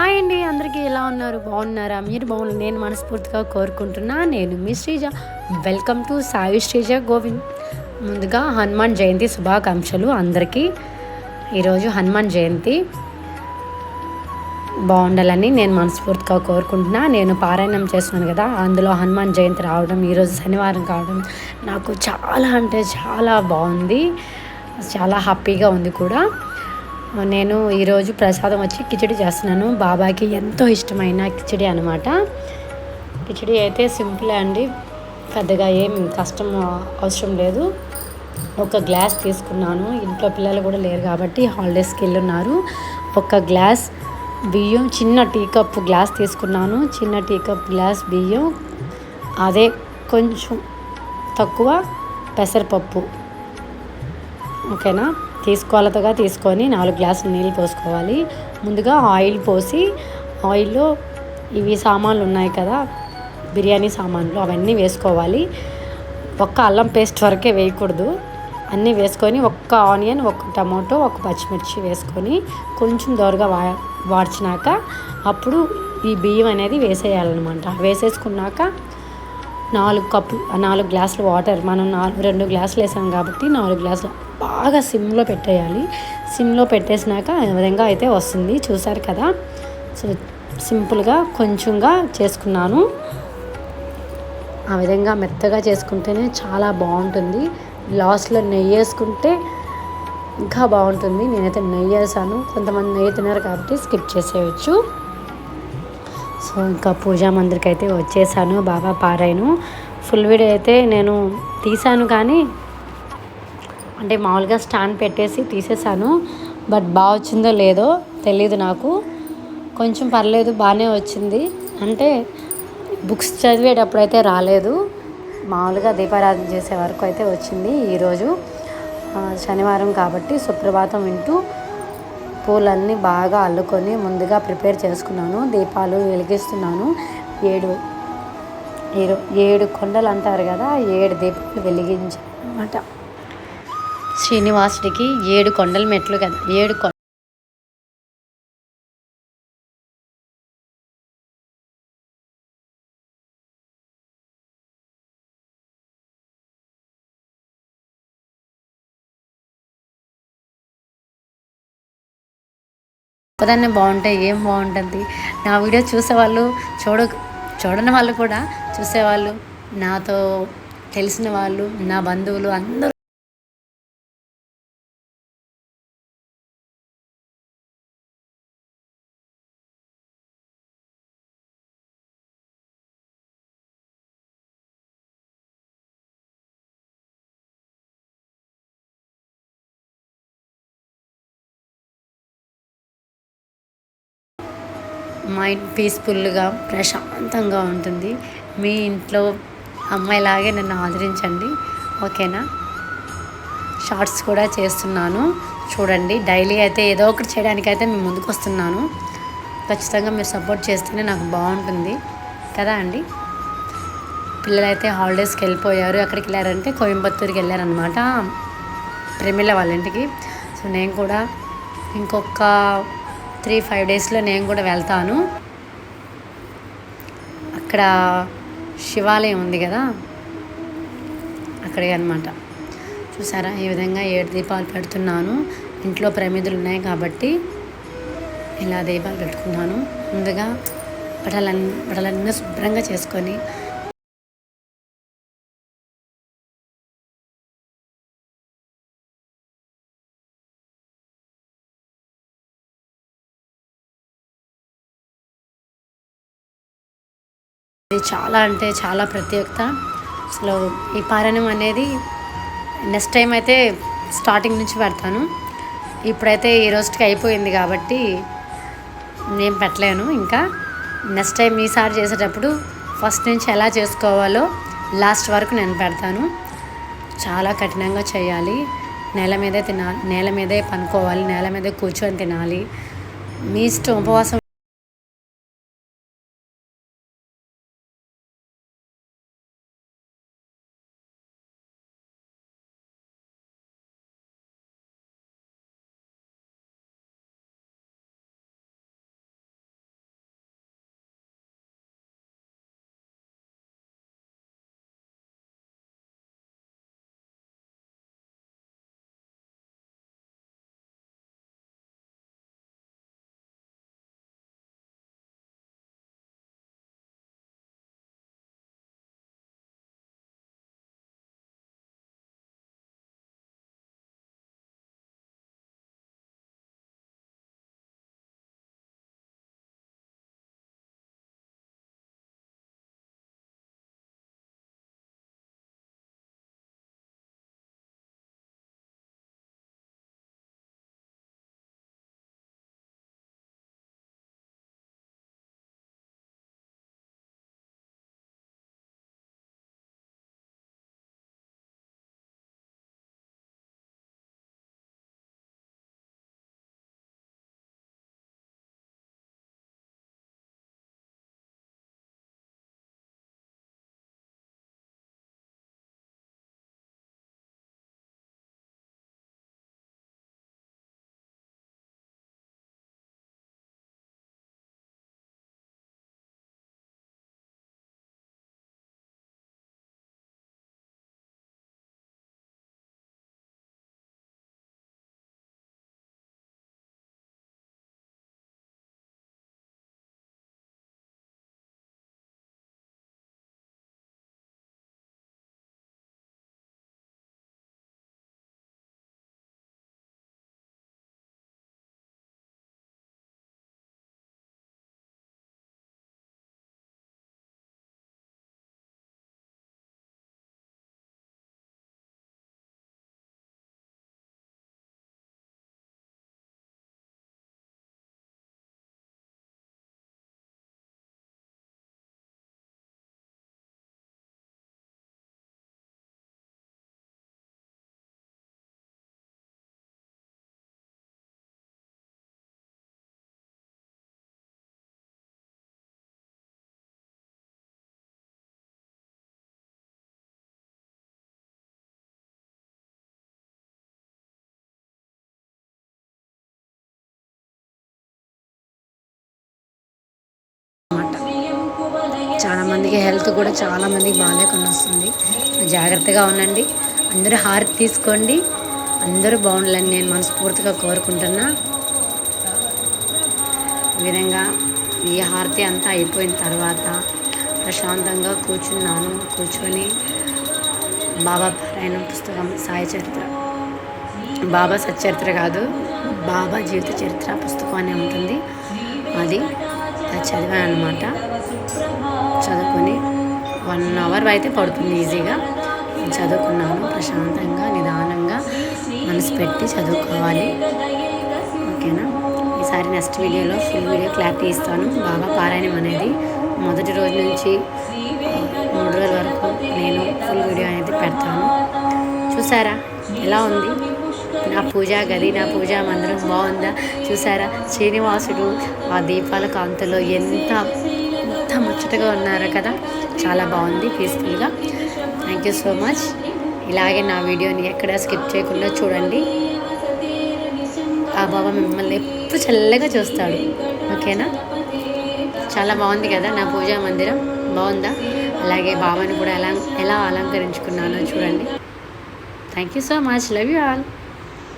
Hi అండి అందరికీ ఎలా ఉన్నారు? బాగున్నారా? మీరు బాగున్నారు నేను మనస్ఫూర్తిగా కోరుకుంటున్నా. నేను మీ శ్రీజ. వెల్కమ్ టు సాయి శ్రీజ గోవింద్ ముందుగా హనుమాన్ జయంతి శుభాకాంక్షలు అందరికీ. ఈరోజు హనుమాన్ జయంతి. బాగుండాలని నేను మనస్ఫూర్తిగా కోరుకుంటున్నా. నేను పారాయణం చేస్తున్నాను కదా అందులో హనుమాన్ జయంతి రావడం ఈరోజు శనివారం కావడం నాకు చాలా అంటే చాలా బాగుంది. చాలా హ్యాపీగా ఉంది కూడా. నేను ఈరోజు ప్రసాదం వచ్చి కిచిడి చేస్తున్నాను. బాబాకి ఎంతో ఇష్టమైన కిచడి అనమాట కిచిడి అయితే సింపుల్ అండి. పెద్దగా ఏం కష్టం అవసరం లేదు. ఒక గ్లాస్ తీసుకున్నాను. ఇంట్లో పిల్లలు కూడా లేరు కాబట్టి హాలిడేస్కి వెళ్ళున్నారు. ఒక గ్లాస్ బియ్యం చిన్న టీ కప్ గ్లాస్ తీసుకున్నాను. చిన్న టీ కప్ గ్లాస్ బియ్యం అదే కొంచెం తక్కువ పెసరపప్పు. ఓకేనా? తీసుకోవాలతగా తీసుకొని నాలుగు గ్లాసులు నీళ్ళు పోసుకోవాలి. ముందుగా ఆయిల్ పోసి ఆయిల్లో ఇవి సామాన్లు ఉన్నాయి కదా బిర్యానీ సామాన్లు అవన్నీ వేసుకోవాలి. ఒక్క అల్లం పేస్ట్ వరకే వేయకూడదు. అన్నీ వేసుకొని ఒక్క ఆనియన్ ఒక్క టమాటో ఒక పచ్చిమిర్చి వేసుకొని కొంచెం దోరగా వా వాడ్చినాక అప్పుడు ఈ బియ్యం అనేది వేసేయాలన్నమాట. వేసేసుకున్నాక నాలుగు కప్పు నాలుగు గ్లాసులు వాటర్ మనం నాలుగు రెండు గ్లాసులు వేసాం కాబట్టి నాలుగు గ్లాసులు బాగా సిమ్లో పెట్టేయాలి. సిమ్లో పెట్టేసినాక ఆ విధంగా అయితే వస్తుంది. చూసారు కదా? సో సింపుల్గా కొంచెంగా చేసుకున్నాను. ఆ విధంగా మెత్తగా చేసుకుంటేనే చాలా బాగుంటుంది. లాస్ట్లో నెయ్యి వేసుకుంటే ఇంకా బాగుంటుంది. నేనైతే నెయ్యి వేసాను. కొంతమంది నెయ్యి తిన్నారు కాబట్టి స్కిప్ చేసేయచ్చు. సో ఇంకా పూజా మందిరికి అయితే వచ్చేసాను బాగా పారాయను ఫుల్ వీడియో అయితే నేను తీసాను కానీ అంటే మామూలుగా స్టాండ్ పెట్టేసి తీసేసాను. బట్ బాగా వచ్చిందో లేదో తెలియదు నాకు. కొంచెం పర్లేదు బాగానే వచ్చింది. అంటే బుక్స్ చదివేటప్పుడు అయితే రాలేదు. మామూలుగా దీపారాధన చేసే వరకు అయితే వచ్చింది ఈరోజు. శనివారం కాబట్టి సుప్రభాతం వింటూ పూలన్నీ బాగా అల్లుకొని ముందుగా ప్రిపేర్ చేసుకున్నాను. దీపాలు వెలిగిస్తున్నాను. ఏడు ఏడు ఏడు కొండలు అంటారు కదా ఏడు దీపాలు వెలిగించాను అనమాట శ్రీనివాసుడికి ఏడు కొండల మెట్లు కదా ఏడు ఒక్కదాన్నే బాగుంటాయి ఏం బాగుంటుంది? నా వీడియో చూసేవాళ్ళు చూడ చూడని వాళ్ళు కూడా చూసేవాళ్ళు. నాతో తెలిసిన వాళ్ళు నా బంధువులు అందరూ మైండ్ పీస్ఫుల్గా ప్రశాంతంగా ఉంటుంది. మీ ఇంట్లో అమ్మాయిలాగే నన్ను ఆదరించండి. ఓకేనా? షార్ట్స్ కూడా చేస్తున్నాను. చూడండి డైలీ అయితే ఏదో ఒకటి చేయడానికి అయితే మేము ముందుకు వస్తున్నాను ఖచ్చితంగా మీరు సపోర్ట్ చేస్తేనే నాకు బాగుంటుంది. కదా అండి? పిల్లలైతే హాలిడేస్కి వెళ్ళిపోయారు. ఎక్కడికి వెళ్ళారంటే కోయంబత్తూరుకి వెళ్ళారనమాట ప్రేమిల వాళ్ళ ఇంటికి. సో నేను కూడా ఇంకొక త్రీ ఫైవ్ డేస్లో నేను కూడా వెళ్తాను. అక్కడ శివాలయం ఉంది కదా? అక్కడే అనమాట చూసారా? ఈ విధంగా ఏడు దీపాలు పెడుతున్నాను. ఇంట్లో ప్రమిదులు ఉన్నాయి కాబట్టి ఇలా దీపాలు పెట్టుకున్నాను. ముందుగా బట్టలన్నీ బట్టలన్నీ శుభ్రంగా చేసుకొని ఇది చాలా అంటే చాలా ప్రత్యేకత. అసలు ఈ పారాయణం అనేది నెక్స్ట్ టైం అయితే స్టార్టింగ్ నుంచి పెడతాను. ఇప్పుడైతే ఈ రోజుకి అయిపోయింది కాబట్టి నేను పెట్టలేను. ఇంకా నెక్స్ట్ టైం ఈసారి చేసేటప్పుడు ఫస్ట్ నుంచి ఎలా చేసుకోవాలో లాస్ట్ వరకు నేను పెడతాను. చాలా కఠినంగా చేయాలి. నేల మీదే తినాలి నేల మీదే పనుకోవాలి. నేల మీదే కూర్చొని తినాలి. మీ ఇష్టం ఉపవాసం చాలామందికి హెల్త్ కూడా చాలామందికి బాగాలేకుండా వస్తుంది జాగ్రత్తగా ఉండండి. అందరూ హారతి తీసుకోండి. అందరూ బాగుండాలని నేను మనస్ఫూర్తిగా కోరుకుంటున్నా. ఈ విధంగా ఈ హారతి అంతా అయిపోయిన తర్వాత ప్రశాంతంగా కూర్చున్నాను. కూర్చొని బాబా పారాయణ పుస్తకం సాయి చరిత్ర. బాబా సచ్చరిత్ర కాదు బాబా జీవిత చరిత్ర పుస్తకం అనే ఉంటుంది. అది చదివాను అనమాట చదువుకొని వన్ అవర్ అయితే పడుతుంది ఈజీగా. చదువుకున్నాను ప్రశాంతంగా నిదానంగా మనసు పెట్టి చదువుకోవాలి. ఓకేనా? ఈసారి నెక్స్ట్ వీడియోలో ఫుల్ వీడియో క్లారిటీ ఇస్తాను. బాగా పారాయణం అనేది మొదటి రోజు నుంచి మూడు రోజుల వరకు నేను ఫుల్ వీడియో అనేది పెడతాను. చూసారా? ఎలా ఉంది? నా పూజా గది నా పూజా మందిరం బాగుందా? చూసారా? శ్రీనివాసుడు ఆ దీపాల కాంతలో ఎంత కొత్తగా ఉన్నారు కదా? చాలా బాగుంది పీస్ఫుల్గా థ్యాంక్ యూ సో మచ్ ఇలాగే నా వీడియోని ఎక్కడ స్కిప్ చేయకుండా చూడండి. ఆ బాబా మిమ్మల్ని ఎప్పుడు చల్లగా చూస్తాడు. ఓకేనా? చాలా బాగుంది కదా నా పూజా మందిరం? బాగుందా? అలాగే బాబాని కూడా ఎలా ఎలా అలంకరించుకున్నానో చూడండి. Thank you so much love you all